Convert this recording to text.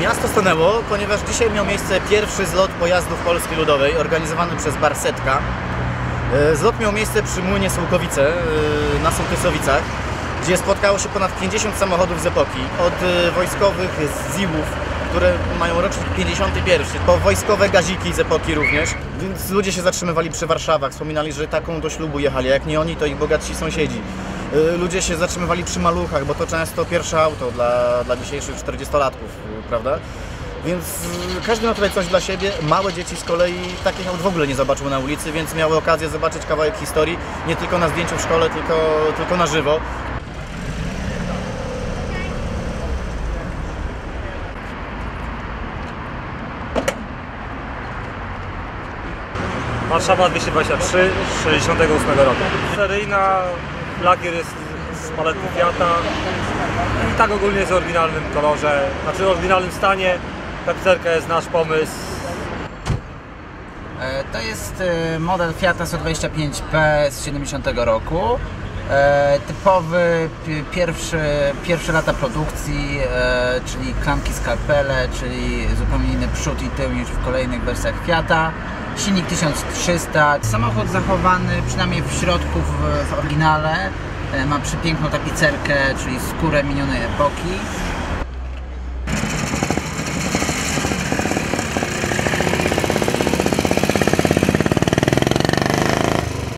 Miasto stanęło, ponieważ dzisiaj miał miejsce pierwszy zlot pojazdów Polski Ludowej organizowany przez Barsetka. E, Zlot miał miejsce przy Młynie Sułkowice e, na Sołtysowicach, gdzie spotkało się ponad 50 samochodów z epoki. Od e, wojskowych ZIW-ów, które mają rocznik 51, po wojskowe gaziki z epoki również. Więc ludzie się zatrzymywali przy Warszawach, wspominali, że taką do ślubu jechali, jak nie oni, to ich bogatsi sąsiedzi. E, Ludzie się zatrzymywali przy maluchach, bo to często pierwsze auto dla, dla dzisiejszych 40-latków, e, prawda? Więc y, każdy ma tutaj coś dla siebie. Małe dzieci z kolei takich aut w ogóle nie zobaczyły na ulicy, więc miały okazję zobaczyć kawałek historii, nie tylko na zdjęciu w szkole, tylko, tylko na żywo. Warszawa 223 z 68 roku. Seryjna, lakier jest z paletu Fiata i tak ogólnie jest w oryginalnym kolorze, znaczy w oryginalnym stanie. Tapicerka jest nasz pomysł. E, To jest e, model Fiata 125P z 70 roku. E, Typowy pi- pierwszy, pierwsze lata produkcji, czyli klamki skarpele, czyli zupełnie inny przód i tył niż w kolejnych wersjach Fiata. Silnik 1300. Samochód zachowany, przynajmniej w środku w, w oryginale. E, Ma przepiękną tapicerkę, czyli skórę minionej epoki.